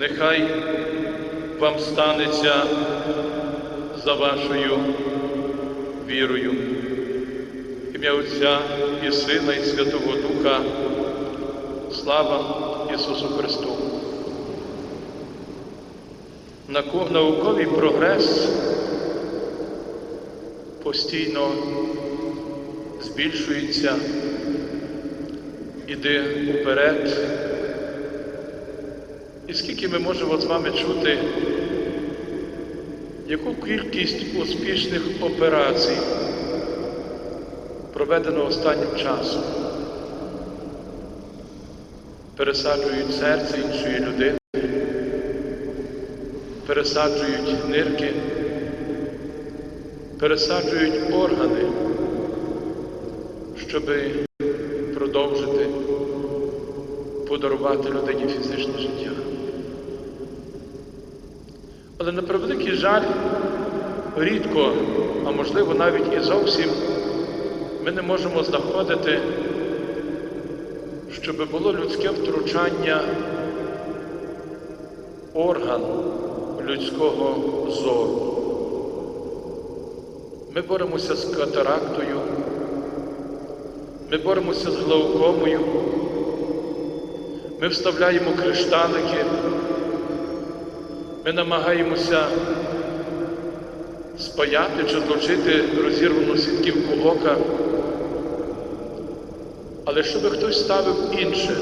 нехай вам станеться за вашою вірою. Ім'я Отця і Сина, і Святого Духа. Слава Ісусу Христу! Науковий прогрес постійно збільшується, іде уперед. І скільки ми можемо з вами чути, яку кількість успішних операцій проведено останнім часом. Пересаджують серце іншої людини, пересаджують нирки, пересаджують органи, щоб продовжити подарувати людині фізичне життя. Але на превеликий жаль, рідко, а можливо навіть і зовсім, ми не можемо знаходити, щоб було людське втручання орган людського зору. Ми боремося з катарактою, ми боремося з глаукомою, ми вставляємо кришталики, ми намагаємося спаяти чи злучити розірвану сітківку ока. Але щоб хтось ставив інше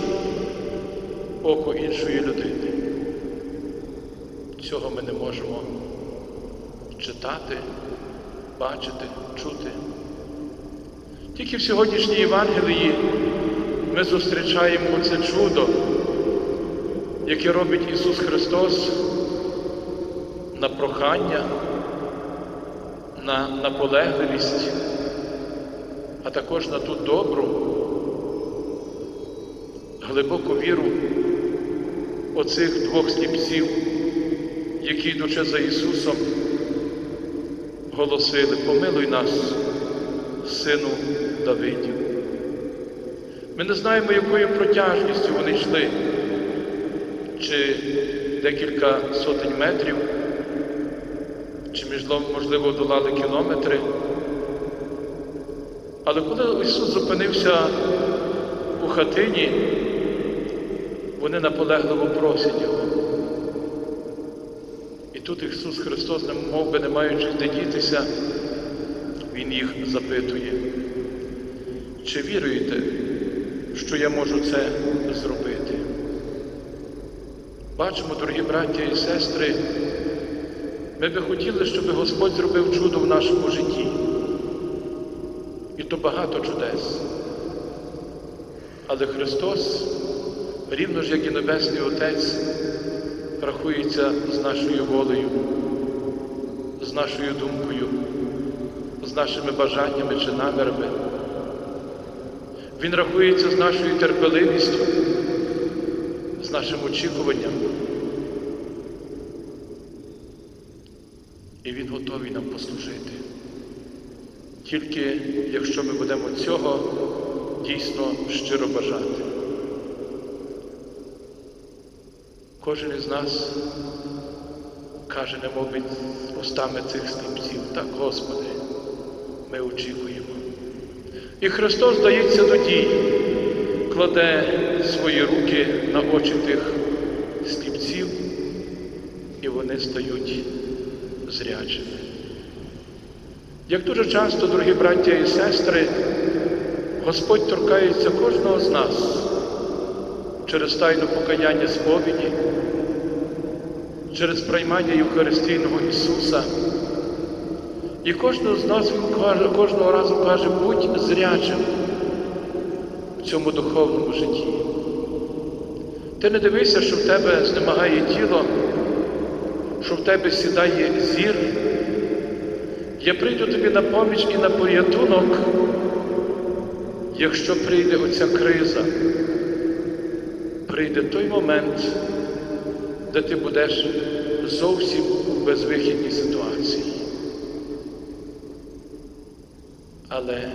око іншої людини, цього ми не можемо читати, бачити, чути. Тільки в сьогоднішній Євангелії ми зустрічаємо це чудо, яке робить Ісус Христос на прохання, на наполегливість, а також на ту добру, глибоку віру оцих двох сліпців, які, йдучи за Ісусом, голосили, помилуй нас, сину Давидів. Ми не знаємо, якою протяжністю вони йшли, чи декілька сотень метрів, чи можливо долали кілометри. Але коли Ісус зупинився у хатині, вони наполегливо просять Його. І тут Ісус Христос, мов би не маючи де дітися, Він їх запитує, чи віруєте, що я можу це зробити? Бачимо, дорогі браття і сестри, ми би хотіли, щоб Господь зробив чудо в нашому житті. І то багато чудес. Але Христос, рівно ж як і Небесний Отець, рахується з нашою волею, з нашою думкою, з нашими бажаннями чи намірами. Він рахується з нашою терпеливістю, з нашим очікуванням. І Він готовий нам послужити. Тільки якщо ми будемо цього дійсно щиро бажати. Кожен із нас каже, немов би устами цих сліпців, так, Господи, ми очікуємо. І Христос здається до дій, кладе свої руки на очі тих сліпців, і вони стають зрячими. Як дуже часто, дорогі браття і сестри, Господь торкається кожного з нас через тайну покаяння сповіді, через приймання Євхаристійного Ісуса. І кожного з нас Він кожного разу каже, будь зрячим в цьому духовному житті. Ти не дивися, що в тебе знемагає тіло, що в тебе сідає зір. Я прийду тобі на поміч і на порятунок, якщо прийде оця криза, прийде той момент, де ти будеш зовсім у безвихідній ситуації. Але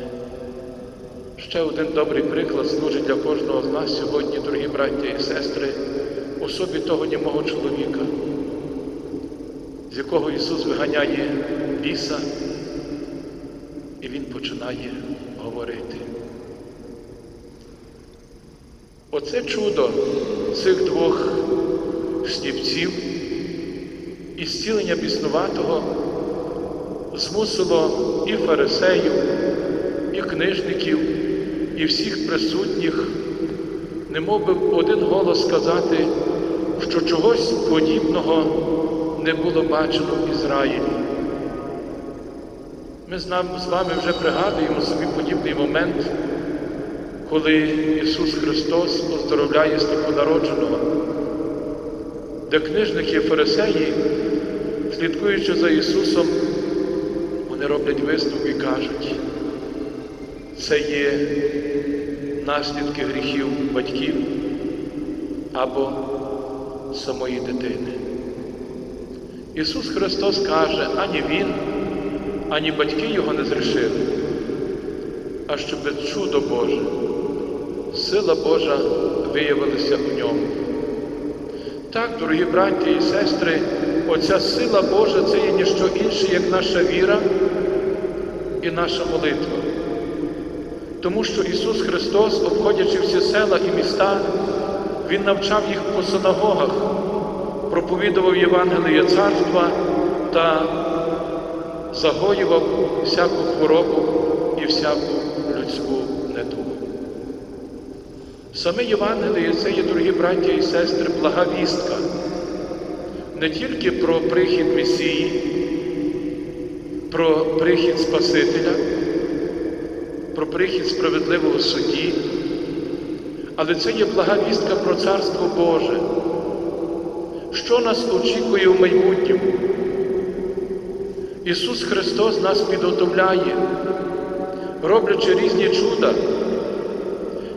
ще один добрий приклад служить для кожного з нас сьогодні, дорогі браття і сестри, особі того німого чоловіка, з якого Ісус виганяє біса, і Він починає говорити. Оце чудо цих двох сліпців і зцілення біснуватого змусило і фарисеїв, і книжників, і всіх присутніх, немов би один голос сказати, що чогось подібного не було бачено в Ізраїлі. Ми з вами вже пригадуємо собі подібний момент, коли Ісус Христос оздоровляє сліпонародженого, де книжники фарисеї, слідкуючи за Ісусом, вони роблять висновки і кажуть, це є наслідки гріхів батьків або самої дитини. Ісус Христос каже, ані Він, ані батьки Його не зрішили, а щоб чудо Боже, сила Божа виявилася у ньому. Так, дорогі браті і сестри, оця сила Божа це є ніщо інше, як наша віра і наша молитва. Тому що Ісус Христос, обходячи всі села і міста, Він навчав їх по синагогах, проповідував Євангеліє царства та загоював всяку хворобу і всяку людську недугу. Саме Євангеліє це є, дорогі браті і сестри, блага вістка не тільки про прихід Месії, про прихід Спасителя, про прихід справедливого судді, але це є блага вістка про Царство Боже. Що нас очікує в майбутньому? Ісус Христос нас підготовляє, роблячи різні чуда,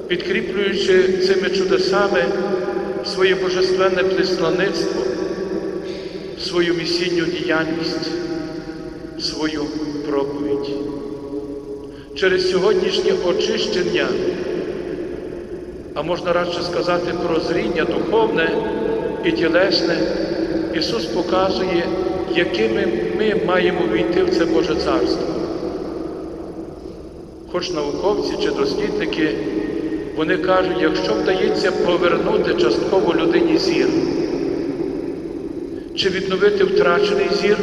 підкріплюючи цими чудесами своє божественне прислаництво, свою місійну діяльність, свою проповідь. Через сьогоднішнє очищення, а можна радше сказати прозріння духовне і тілесне, Ісус показує, якими ми маємо війти в це Боже Царство. Хоч науковці чи дослідники, вони кажуть, якщо вдається повернути частково людині зір, чи відновити втрачений зір,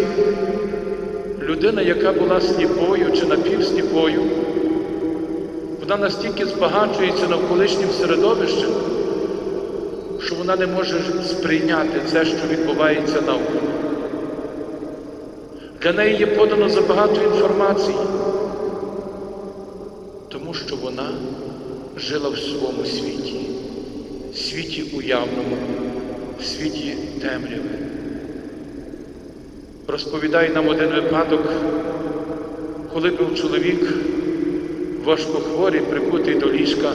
людина, яка була сліпою чи напівсліпою, вона настільки збагачується навколишнім середовищем, вона не може сприйняти це, що відбувається навколо. Для неї є подано забагато інформації, тому що вона жила в своєму світі, в світі уявному, в світі темряви. Розповідає нам один випадок, коли був чоловік важкохворий, прикутий до ліжка,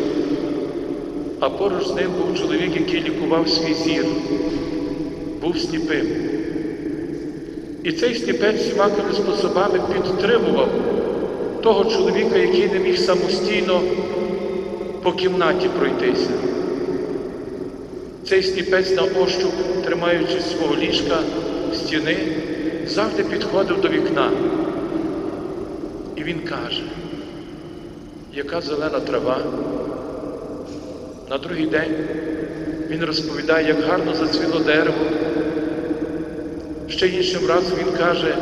а поруч з ним був чоловік, який лікував свій зір, був сліпим. І цей сліпець всімакими способами підтримував того чоловіка, який не міг самостійно по кімнаті пройтися. Цей сліпець на ощуп, тримаючи свого ліжка стіни, завжди підходив до вікна. І він каже, яка зелена трава. На другий день він розповідає, як гарно зацвіло дерево. Ще іншим разом він каже,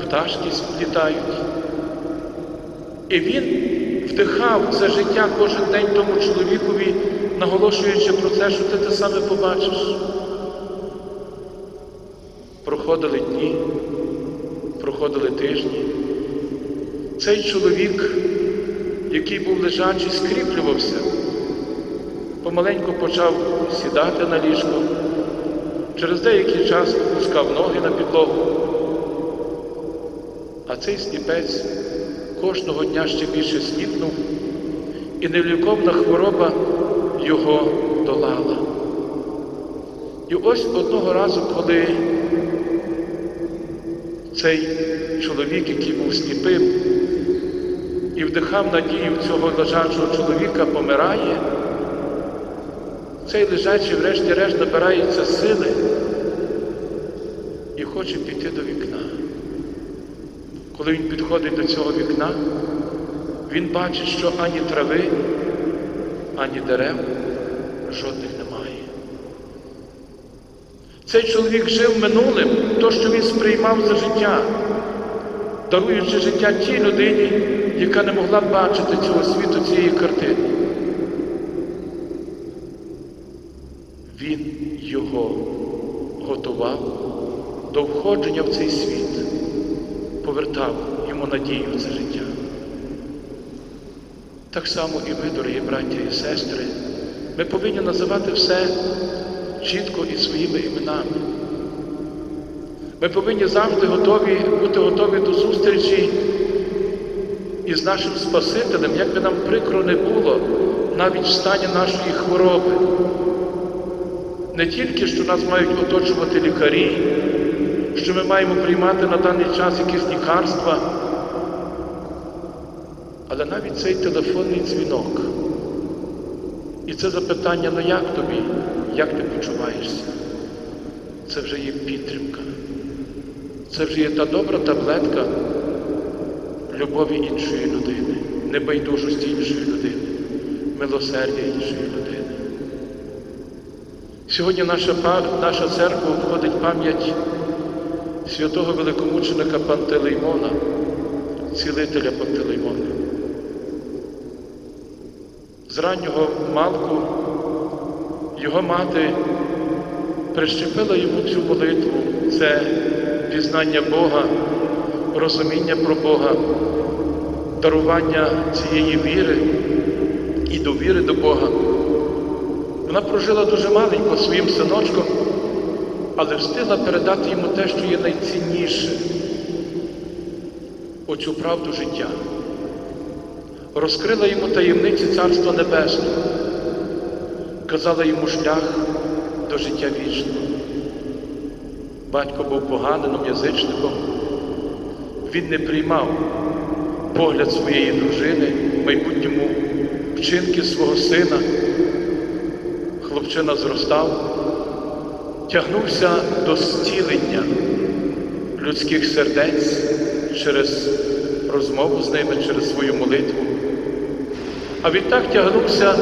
пташки літають. І він вдихав це життя кожен день тому чоловікові, наголошуючи про те, що ти те саме побачиш. Проходили дні, проходили тижні. Цей чоловік, який був лежачий, скріплювався, помаленьку почав сідати на ліжко, через деякий час опускав ноги на підлогу. А цей сліпець кожного дня ще більше сліпнув, і невліковна хвороба його долала. І ось одного разу, коли цей чоловік, який був сліпим, і вдихав надію цього лежачого чоловіка, помирає, цей лежачий, врешті-решт, набирається сили і хоче піти до вікна. Коли він підходить до цього вікна, він бачить, що ані трави, ані дерев жодних немає. Цей чоловік жив минулим, то, що він сприймав за життя, даруючи життя тій людині, яка не могла бачити цього світу, цієї картини. Він його готував до в цей світ, повертав йому надію в це життя. Так само і ви, дорогі браття і сестри, ми повинні називати все чітко і своїми іменами. Ми повинні завжди готові, бути готові до зустрічі із нашим Спасителем, як би нам прикро не було, навіть в стані нашої хвороби. Не тільки, що нас мають оточувати лікарі, що ми маємо приймати на даний час якісь лікарства, але навіть цей телефонний дзвінок. І це запитання, ну як тобі, як ти почуваєшся? Це вже є підтримка. Це вже є та добра таблетка любові іншої людини, небайдужості іншої людини, милосердя іншої людини. Сьогодні наша, наша церква обходить пам'ять святого великомученика Пантелеймона, цілителя Пантелеймона. З раннього малку його мати прищепила йому цю молитву, це пізнання Бога, розуміння про Бога, дарування цієї віри і довіри до Бога. Вона прожила дуже маленько своїм синочком, але встигла передати йому те, що є найцінніше оцю правду життя. Розкрила йому таємниці Царства Небесного, казала йому шлях до життя вічного. Батько був поганином, язичником, він не приймав погляд своєї дружини, майбутньому вчинки свого сина. Хлопчина зростав, тягнувся до зцілення людських сердець через розмову з ними, через свою молитву. А відтак тягнувся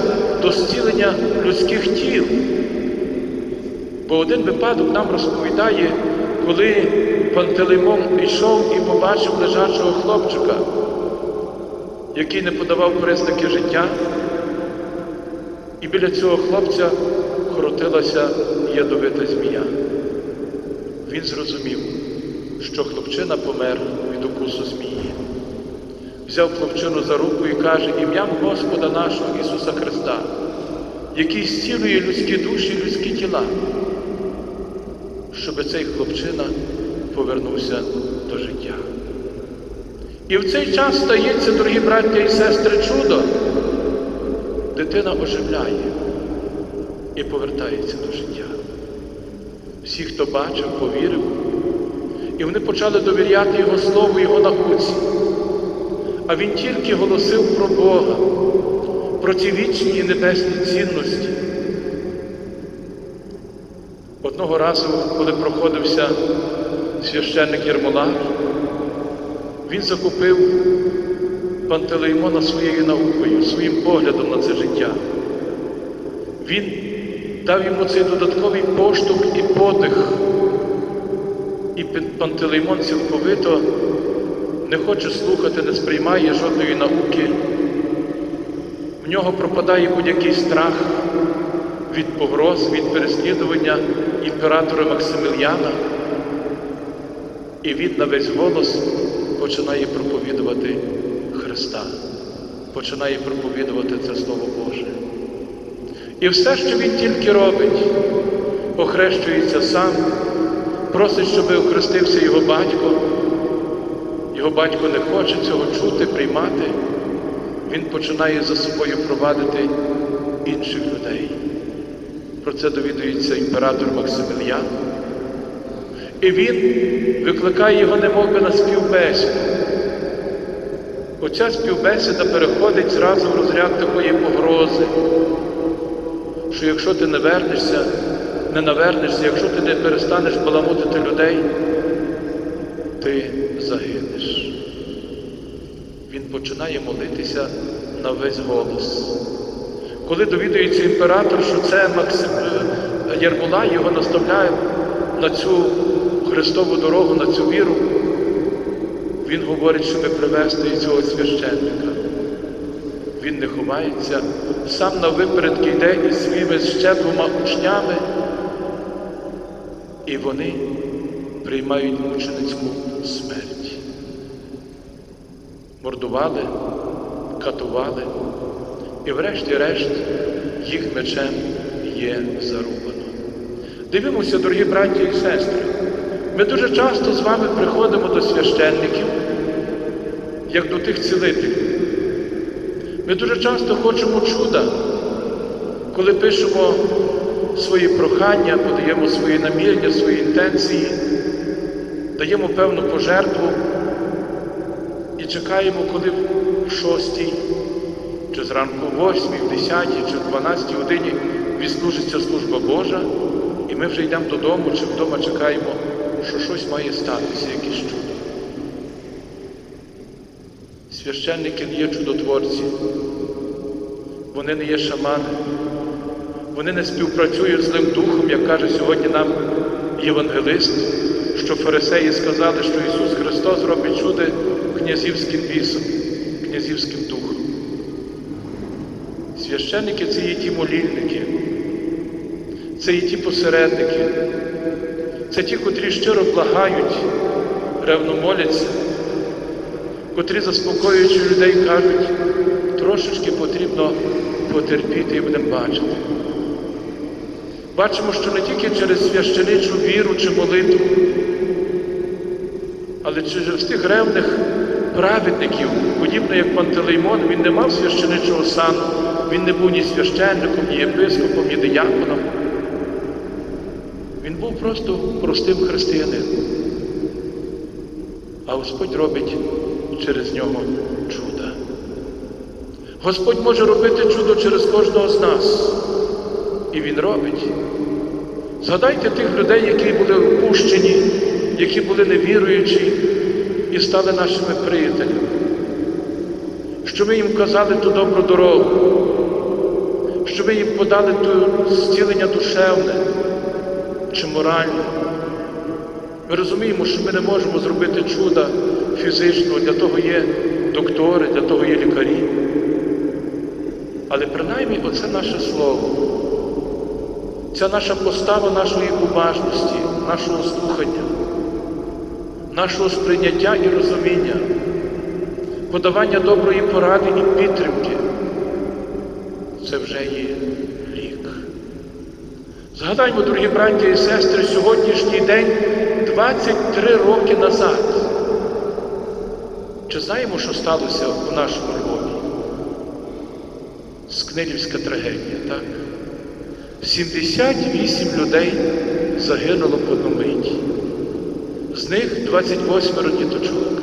до зцілення людських тіл. Бо один випадок нам розповідає, коли Пантелеймон йшов і побачив лежачого хлопчика, який не подавав признаки життя, і біля цього хлопця крутилася ядовита змія. Він зрозумів, що хлопчина помер від укусу змії. Взяв хлопчину за руку і каже ім'ям Господа нашого Ісуса Христа, який зцілює людські душі, людські тіла, щоб цей хлопчина повернувся до життя. І в цей час стається, дорогі браття і сестри, чудо. Дитина оживляє і повертається до життя. Всі, хто бачив, повірив, і вони почали довіряти Його Слову, Його науці. А він тільки голосив про Бога, про ці вічні і небесні цінності. Одного разу, коли проходився священник Єрмолак, він закупив Пантелеймона своєю наукою, своїм поглядом на це життя. Він дав йому цей додатковий поштовх і подих. І Пантелеймон цілковито не хоче слухати, не сприймає жодної науки. В нього пропадає будь-який страх від погроз, від переслідування імператора Максимiliana. І він на весь голос починає проповідувати Христа, починає проповідувати це Слово Боже. І все, що він тільки робить, охрещується сам, просить, щоб охрестився його батько. Його батько не хоче цього чути, приймати. Він починає за собою провадити інших людей. Про це довідується імператор Максимilian. І він викликає його немовби на співбесіду. Оця співбесіда переходить зразу в розряд такої погрози, що якщо ти не вернешся, не навернешся, якщо ти не перестанеш баламутити людей, ти загинеш. Він починає молитися на весь голос. Коли довідується імператор, що це Максим е, Ярмолай його наставляє на цю Христову дорогу, на цю віру, він говорить, щоб привезти цього священника. Він не ховається, сам на випередки йде із своїми ще двома учнями, і вони приймають мученицьку смерть. Мордували, катували, і врешті-решт їх мечем є зарубано. Дивимося, дорогі браті і сестри, ми дуже часто з вами приходимо до священників, як до тих цілителів. Ми дуже часто хочемо чуда, коли пишемо свої прохання, подаємо свої намірення, свої інтенції, даємо певну пожертву і чекаємо, коли в шостій, чи зранку в восьмій, в десятій, чи в дванадцятій годині відслужиться служба Божа, і ми вже йдемо додому, чи вдома чекаємо, що щось має статися, якесь чудо. Священники не є чудотворці, вони не є шамани, вони не співпрацюють з злим духом, як каже сьогодні нам євангелист, що фарисеї сказали, що Ісус Христос робить чуди князівським вісом, князівським духом. Священники це є ті молільники, це є ті посередники, це ті, котрі щиро благають, ревно моляться котрі, заспокоюючи людей, кажуть, трошечки потрібно потерпіти і будемо бачити. Бачимо, що не тільки через священичу віру чи молитву, але через тих ревних праведників, подібно як Пантелеймон, він не мав священичого сану, він не був ні священником, ні єпископом, ні дияконом. Він був просто простим християнином. А Господь робить через нього чуда. Господь може робити чудо через кожного з нас. І Він робить. Згадайте тих людей, які були впущені, які були невіруючі і стали нашими приятелями. Що ми їм казали ту добру дорогу, що ми їм подали ту зцілення душевне чи моральне. Ми розуміємо, що ми не можемо зробити чуда фізичного, для того є доктори, для того є лікарі. Але принаймні оце наше слово, ця наша постава нашої уважності, нашого слухання, нашого сприйняття і розуміння, подавання доброї поради і підтримки це вже є лік. Згадаймо, дорогі браті і сестри, сьогоднішній день 23 роки назад. Знаємо, що сталося у нашому Львові? Скнилівська трагедія, так? 78 людей загинуло по одному миті. З них 28 діточок.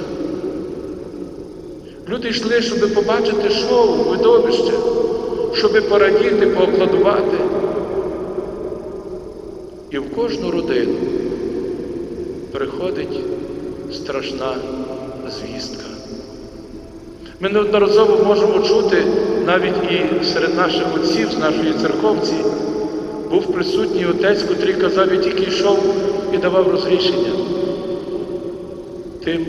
Люди йшли, щоб побачити шоу, видовище, щоб порадіти, поокладувати. І в кожну родину приходить страшна звістка. Ми неодноразово можемо чути навіть і серед наших отців з нашої церковці був присутній отець, котрий казав, я тільки йшов і давав розрішення тим,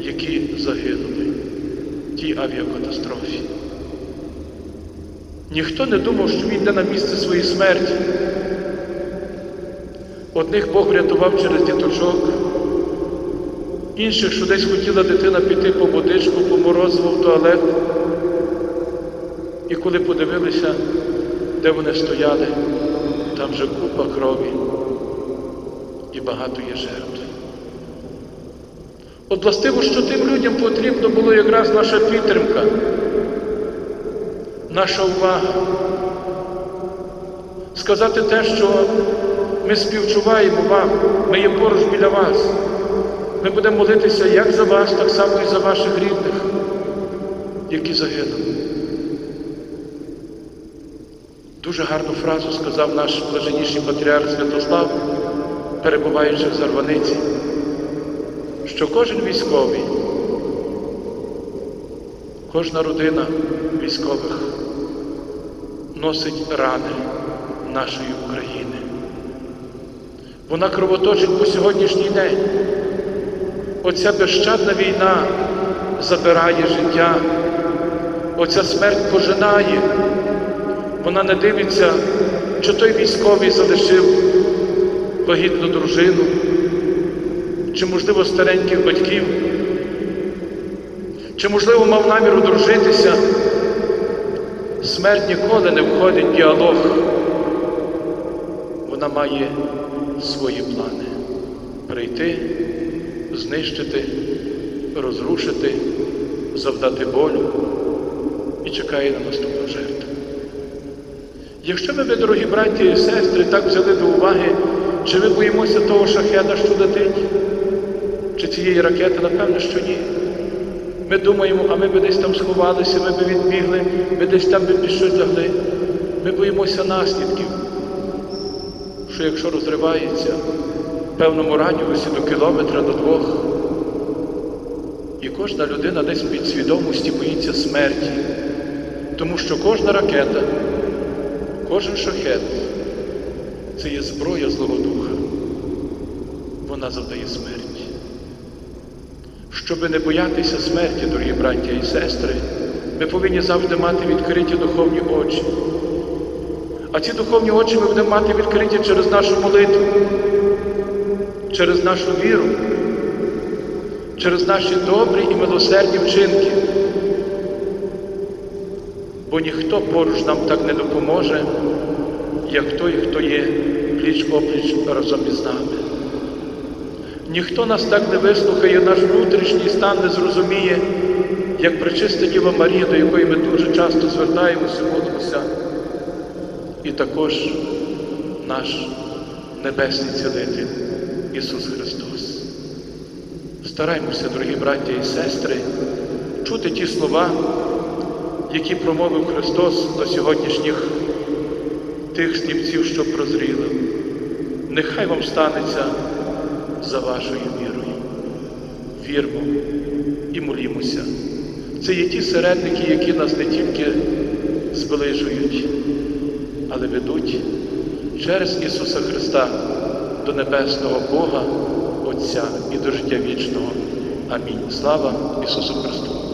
які загинули в тій авіакатастрофі. Ніхто не думав, що він йде на місце своєї смерті. Одних Бог врятував через діточок, інших, що десь хотіла дитина піти по водичку, по морозиву в туалет. І коли подивилися, де вони стояли, там вже купа крові і багато є жертв. От властиво, що тим людям потрібно було якраз наша підтримка, наша увага. Сказати те, що ми співчуваємо вам, ми є поруч біля вас. Ми будемо молитися як за вас, так само і за ваших рідних, які загинули. Дуже гарну фразу сказав наш блаженніший патріарх Святослав, перебуваючи в Зарваниці, що кожен військовий, кожна родина військових носить рани нашої України. Вона кровоточить по сьогоднішній день. Оця безщадна війна забирає життя, оця смерть пожинає. Вона не дивиться, чи той військовий залишив вагітну дружину, чи, можливо, стареньких батьків, чи, можливо, мав намір одружитися. Смерть ніколи не входить в діалог. Вона має свої плани прийти, знищити, розрушити, завдати болю і чекає на наступну жертву. Якщо ми, ви, дорогі браті і сестри, так взяли до уваги, чи ми боїмося того шахеда, що летить, чи цієї ракети, напевно, що ні. Ми думаємо, а ми би десь там сховалися, ми би відбігли, ми десь там би під щось лягли. Ми боїмося наслідків, що якщо розривається певному радіусі до кілометра, до двох, і кожна людина десь в підсвідомості боїться смерті, тому що кожна ракета, кожен шахет це є зброя Злого Духа. Вона завдає смерті. Щоби не боятися смерті, дорогі браття і сестри, ми повинні завжди мати відкриті духовні очі. А ці духовні очі ми будемо мати відкриті через нашу молитву, через нашу віру, через наші добрі і милосердні вчинки. Бо ніхто поруч нам так не допоможе, як той, хто є пліч опліч разом із нами. Ніхто нас так не вислухає, наш внутрішній стан не зрозуміє, як пречиста Діва Марія, до якої ми дуже часто звертаємося, молимося, і також наш Небесний Цілитель Ісус Христос. Стараймося, дорогі браття і сестри, чути ті слова, які промовив Христос до сьогоднішніх тих сліпців, що прозріли. Нехай вам станеться за вашою вірою. Вірмо і молімося. Це є ті середники, які нас не тільки зближують, але ведуть через Ісуса Христа до небесного Бога, Отця і до життя вічного. Амінь. Слава Ісусу Христу!